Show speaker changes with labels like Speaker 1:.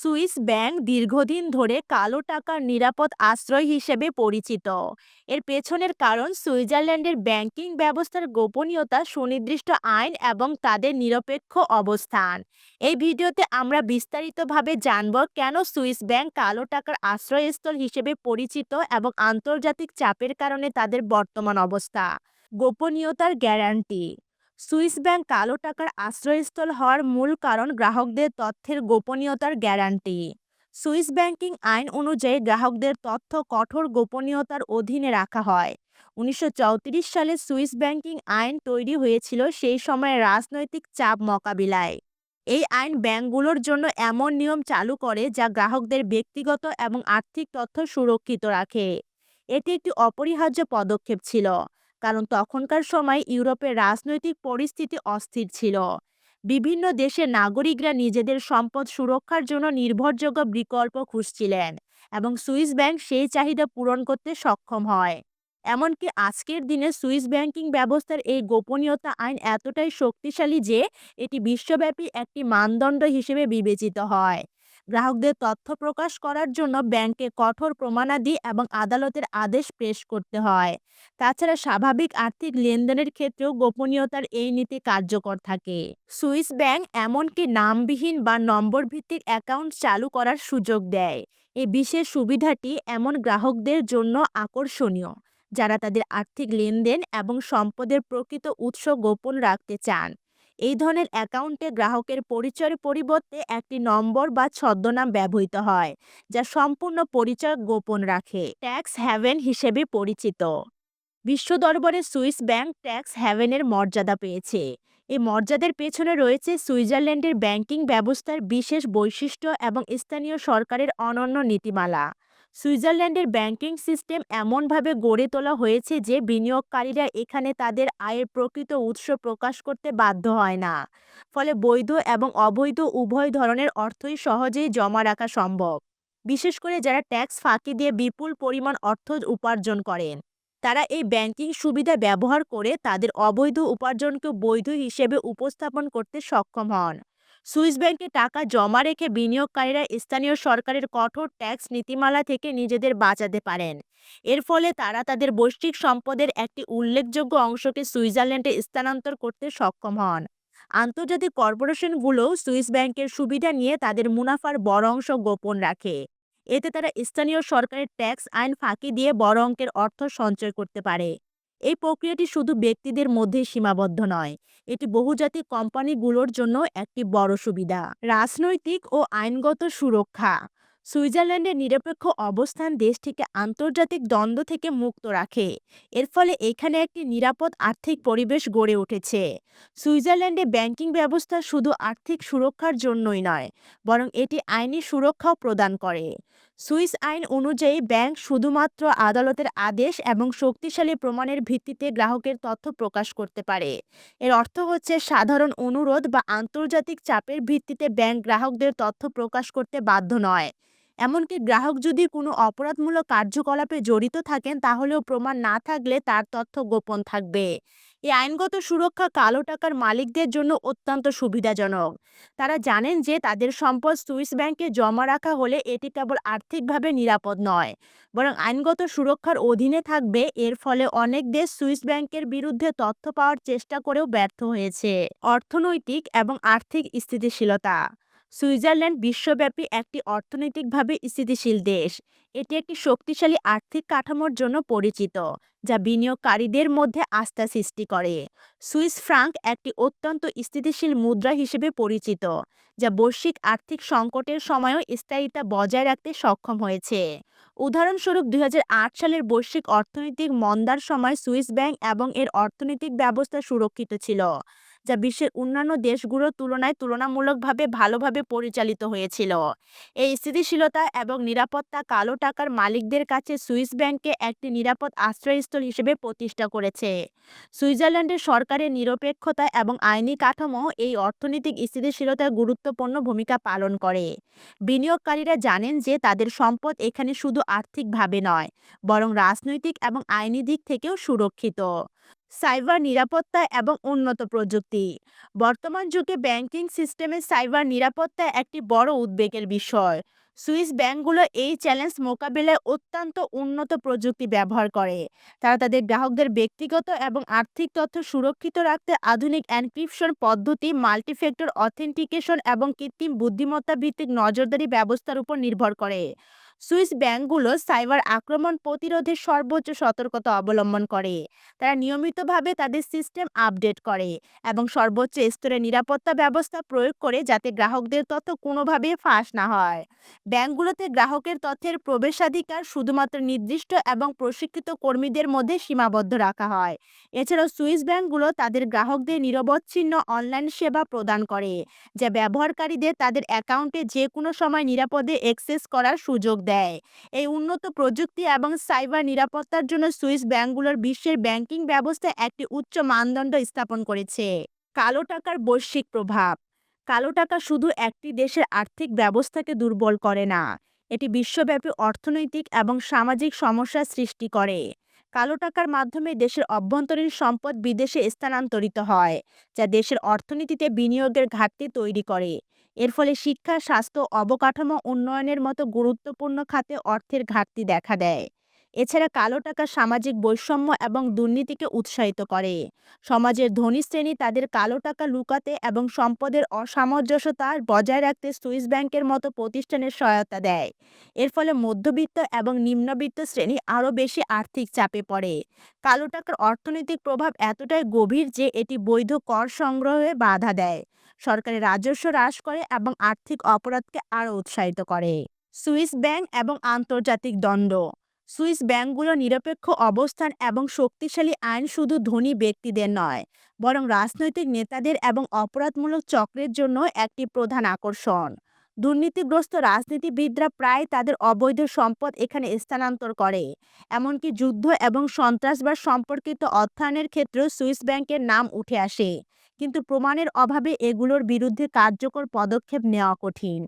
Speaker 1: Swiss bank দীর্ঘদিন ধরে কালো টাকার নিরাপদ আশ্রয় হিসেবে পরিচিত। এর পেছনের কারণ সুইজারল্যান্ডের ব্যাংকিং ব্যবস্থার গোপনীয়তা, সুনির্দিষ্ট আইন এবং তাদের নিরপেক্ষ অবস্থান। এই ভিডিওতে আমরা বিস্তারিতভাবে জানব কেন সুইস ব্যাংক কালো টাকার আশ্রয়স্থল হিসেবে পরিচিত এবং আন্তর্জাতিক চাপের কারণে তাদের বর্তমান অবস্থা। গোপনীয়তার গ্যারান্টি সুইস ব্যাংক কালো টাকার আশ্রয়স্থল হওয়ার মূল কারণ গ্রাহকদের তথ্যের গোপনীয়তার গ্যারান্টি। সুইস ব্যাংকিং আইন অনুযায়ী গ্রাহকদের তথ্য কঠোর গোপনীয়তার অধীনে রাখা হয়। উনিশশো চৌত্রিশ সালে সুইস ব্যাংকিং আইন তৈরি হয়েছিল সেই সময় রাজনৈতিক চাপ মোকাবিলায়। এই আইন ব্যাংকগুলোর জন্য এমন নিয়ম চালু করে যা গ্রাহকদের ব্যক্তিগত এবং আর্থিক তথ্য সুরক্ষিত রাখে। এটি একটি অপরিহার্য পদক্ষেপ ছিল। কারণ তখনকার সময় ইউরোপের রাজনৈতিক পরিস্থিতি অস্থির ছিল। বিভিন্ন দেশের নাগরিকরা নিজেদের সম্পদ সুরক্ষার জন্য নির্ভরযোগ্য বিকল্প খুঁজছিলেন এবং সুইস ব্যাংক সেই চাহিদা পূরণ করতে সক্ষম হয়। এমনকি আজকের দিনে সুইস ব্যাংকিং ব্যবস্থার এই গোপনীয়তা আইন এতটাই শক্তিশালী যে এটি বিশ্বব্যাপী একটি মানদণ্ড হিসেবে বিবেচিত হয়। গ্রাহকদের তথ্য প্রকাশ করার জন্য ব্যাংকে কঠোর প্রমাণাদি এবং আদালতের আদেশ পেশ করতে হয়। তাছাড়া স্বাভাবিক আর্থিক লেনদেনের ক্ষেত্রেও গোপনীয়তার এই নীতি কার্যকর থাকে। সুইস ব্যাংক এমনকি নামবিহীন বা নম্বর ভিত্তিক অ্যাকাউন্ট চালু করার সুযোগ দেয়। এই বিশেষ সুবিধাটি এমন গ্রাহকদের জন্য আকর্ষণীয়, যারা তাদের আর্থিক লেনদেন এবং সম্পদের প্রকৃত উৎস গোপন রাখতে চান। এই ধরনের অ্যাকাউন্টে গ্রাহকের পরিচয়ের পরিবর্তে একটি নম্বর বা ছদ্মনাম ব্যবহৃত হয়, যা সম্পূর্ণ পরিচয় গোপন রাখে। ট্যাক্স হ্যাভেন হিসেবে পরিচিত। বিশ্ব দরবারে সুইস ব্যাংক ট্যাক্স হ্যাভেনের মর্যাদা পেয়েছে। এই মর্যাদার পেছনে রয়েছে সুইজারল্যান্ডের ব্যাংকিং ব্যবস্থার বিশেষ বৈশিষ্ট্য এবং স্থানীয় সরকারের অনন্য নীতিমালা। সুইজারল্যান্ডের ব্যাংকিং সিস্টেম এমনভাবে গড়ে তোলা হয়েছে যে বিনিয়োগকারীরা এখানে তাদের আয়ের প্রকৃত উৎস প্রকাশ করতে বাধ্য হয় না। ফলে বৈধ এবং অবৈধ উভয় ধরনের অর্থই সহজেই জমা রাখা সম্ভব। বিশেষ করে যারা ট্যাক্স ফাঁকি দিয়ে বিপুল পরিমাণ অর্থ উপার্জন করেন, তারা এই ব্যাংকিং সুবিধা ব্যবহার করে তাদের অবৈধ উপার্জনকে বৈধ হিসেবে উপস্থাপন করতে সক্ষম হন। সুইস ব্যাংকে টাকা জমা রেখে বিনিয়োগকারীরা স্থানীয় সরকারের কঠোর ট্যাক্স নীতিমালা থেকে নিজেদের বাঁচাতে পারেন। এর ফলে তারা তাদের বৈশ্বিক সম্পদের একটি উল্লেখযোগ্য অংশকে সুইজারল্যান্ডে স্থানান্তর করতে সক্ষম হন। আন্তর্জাতিক কর্পোরেশনগুলোও সুইস ব্যাংকের সুবিধা নিয়ে তাদের মুনাফার বড় অংশ গোপন রাখে। এতে তারা স্থানীয় সরকারের ট্যাক্স আইন ফাঁকি দিয়ে বড় অঙ্কের অর্থ সঞ্চয় করতে পারে। এই প্রক্রিয়াটি শুধু ব্যক্তিদের মধ্যে সীমাবদ্ধ নয়, এটি বহুজাতিক কোম্পানিগুলোর জন্য একটি বড় সুবিধা। রাজনৈতিক ও আইনগত সুরক্ষা। সুইজারল্যান্ডের নিরপেক্ষ অবস্থান দেশটিকে আন্তর্জাতিক দ্বন্দ্ব থেকে মুক্ত রাখে। এর ফলে এখানে একটি নিরাপদ আর্থিক পরিবেশ গড়ে উঠেছে। সুইজারল্যান্ডে ব্যাংকিং ব্যবস্থা শুধু আর্থিক সুরক্ষার জন্যই নয়, বরং এটি আইনি সুরক্ষাও প্রদান করে। সুইস আইন অনুযায়ী ব্যাংক শুধুমাত্র আদালতের আদেশ এবং শক্তিশালী প্রমাণের ভিত্তিতে গ্রাহকের তথ্য প্রকাশ করতে পারে। এর অর্থ হচ্ছে সাধারণ অনুরোধ বা আন্তর্জাতিক চাপের ভিত্তিতে ব্যাংক গ্রাহকদের তথ্য প্রকাশ করতে বাধ্য নয়। এমনকি গ্রাহক যদি কোনো অপরাধমূলক কার্যকলাপে জড়িত থাকেন, তাহলেও প্রমাণ না থাকলে তার তথ্য গোপন থাকবে। এই আইনগত সুরক্ষা কালো টাকার মালিকদের জন্য অত্যন্ত সুবিধাজনক। তারা জানেন যে তাদের সম্পদ সুইস ব্যাংকে জমা রাখা হলে এটি কেবল আর্থিকভাবে নিরাপদ নয়, বরং আইনগত সুরক্ষার অধীনে থাকবে। এর ফলে অনেক দেশ সুইস ব্যাংকের বিরুদ্ধে তথ্য পাওয়ার চেষ্টা করেও ব্যর্থ হয়েছে। অর্থনৈতিক এবং আর্থিক স্থিতিশীলতা সুইজারল্যান্ড বিশ্বব্যাপী একটি অর্থনৈতিকভাবে স্থিতিশীল দেশ। এটি একটি শক্তিশালী আর্থিক কাঠামোর জন্য পরিচিত, যা বিনিয়োগকারীদের মধ্যে আস্থা সৃষ্টি করে। সুইস ফ্রাঙ্ক একটি অত্যন্ত স্থিতিশীল মুদ্রা হিসেবে পরিচিত, যা বৈশ্বিক আর্থিক সংকটের সময়ও স্থায়িতা বজায় রাখতে সক্ষম হয়েছে। উদাহরণস্বরূপ, দুই হাজার আট সালের বৈশ্বিক অর্থনৈতিক মন্দার সময় সুইস ব্যাংক এবং এর অর্থনৈতিক ব্যবস্থা সুরক্ষিত ছিল। যা বিশ্বের অন্যান্য দেশগুলোর তুলনায় তুলনামূলকভাবে ভালোভাবে পরিচালিত হয়েছিল। এই স্থিতিশীলতা এবং নিরাপত্তা কালো টাকার মালিকদের কাছে সুইস ব্যাংককে একটি নিরাপদ আশ্রয়স্থল হিসেবে প্রতিষ্ঠা করেছে। সুইজারল্যান্ডের সরকারের নিরপেক্ষতা এবং আইনি কাঠামো এই অর্থনৈতিক স্থিতিশীলতায় গুরুত্বপূর্ণ ভূমিকা পালন করে। বিনিয়োগকারীরা জানেন যে তাদের সম্পদ এখানে শুধু আর্থিকভাবে নয়, বরং রাজনৈতিক এবং আইনি দিক থেকেও সুরক্ষিত। সাইবার নিরাপত্তা এবং উন্নত প্রযুক্তি। বর্তমান যুগে ব্যাংকিং সিস্টেমে সাইবার নিরাপত্তা একটি বড় উদ্বেগের বিষয়। সুইস ব্যাংকগুলো এই চ্যালেঞ্জ মোকাবিলায় অত্যন্ত উন্নত প্রযুক্তি ব্যবহার করে। তারা তাদের গ্রাহকদের ব্যক্তিগত এবং আর্থিক তথ্য সুরক্ষিত রাখতে আধুনিক এনক্রিপশন পদ্ধতি, মাল্টিফ্যাক্টর অথেন্টিকেশন এবং কৃত্রিম বুদ্ধিমত্তা ভিত্তিক নজরদারি ব্যবস্থার উপর নির্ভর করে। সুইস ব্যাংকগুলো সাইবার আক্রমণ প্রতিরোধে সর্বোচ্চ সতর্কতা অবলম্বন করে। তারা নিয়মিতভাবে তাদের সিস্টেম আপডেট করে এবং সর্বোচ্চ স্তরে নিরাপত্তা ব্যবস্থা প্রয়োগ করে যাতে গ্রাহকদের তথ্য কোনোভাবে ফাঁস না হয়। ব্যাংকগুলোতে গ্রাহকের তথ্যের প্রবেশাধিকার শুধুমাত্র নির্দিষ্ট এবং প্রশিক্ষিত কর্মীদের মধ্যে সীমাবদ্ধ রাখা হয়। এছাড়াও সুইস ব্যাংকগুলো তাদের গ্রাহকদের নিরবচ্ছিন্ন অনলাইন সেবা প্রদান করে, যা ব্যবহারকারীদের তাদের অ্যাকাউন্টে যে কোনো সময় নিরাপদে অ্যাক্সেস করার সুযোগ দেয়। এই উন্নত প্রযুক্তি এবং সাইবার নিরাপত্তার জন্য সুইস ব্যাংকগুলোর বিশ্বের ব্যাংকিং ব্যবস্থায় একটি উচ্চ মানদণ্ড স্থাপন করেছে। কালো টাকার বৈশ্বিক প্রভাব। কালো টাকা শুধু একটি দেশের আর্থিক ব্যবস্থাকে দুর্বল করে না, এটি বিশ্বব্যাপী অর্থনৈতিক এবং সামাজিক সমস্যা সৃষ্টি করে। কালো টাকার মাধ্যমে দেশের অভ্যন্তরীণ সম্পদ বিদেশে স্থানান্তরিত হয়, যা দেশের অর্থনীতিতে বিনিয়োগের ঘাটতি তৈরি করে। এর ফলে শিক্ষা, স্বাস্থ্য, অবকাঠামো উন্নয়নের মতো গুরুত্বপূর্ণ খাতে অর্থের ঘাটতি দেখা দেয়। এছাড়া কালো টাকা সামাজিক বৈষম্য এবং দুর্নীতিকে উৎসাহিত করে। সমাজের ধনী শ্রেণি তাদের কালো টাকা লুকাতে এবং সম্পদের অসামঞ্জস্যতা বজায় রাখতে সুইস ব্যাংকের মতো প্রতিষ্ঠানের সহায়তা দেয়। এর ফলে মধ্যবিত্ত এবং নিম্নবিত্ত শ্রেণি আরও বেশি আর্থিক চাপে পড়ে। কালো টাকার অর্থনৈতিক প্রভাব এতটাই গভীর যে এটি বৈধ কর সংগ্রহে বাধা দেয়। সরকারের রাজস্ব হ্রাস করে এবং আর্থিক অপরাধকে আরও উৎসাহিত করে। সুইস ব্যাংক এবং আন্তর্জাতিক দণ্ড। সুইস ব্যাংকগুলোর নিরপেক্ষ অবস্থান এবং শক্তিশালী আইন শুধু ধনী ব্যক্তিদের নয়, বরং রাজনৈতিক নেতাদের এবং অপরাধমূলক চক্রের জন্য একটি প্রধান আকর্ষণ। দুর্নীতিগ্রস্ত রাজনীতিবিদরা প্রায় তাদের অবৈধ সম্পদ এখানে স্থানান্তর করে, এমনকি যুদ্ধ এবং সন্ত্রাসবাদ সম্পর্কিত অর্থায়নের ক্ষেত্রেও সুইস ব্যাংকের নাম উঠে আসে, কিন্তু প্রমাণের অভাবে এগুলোর বিরুদ্ধে কার্যকর পদক্ষেপ নেওয়া কঠিন।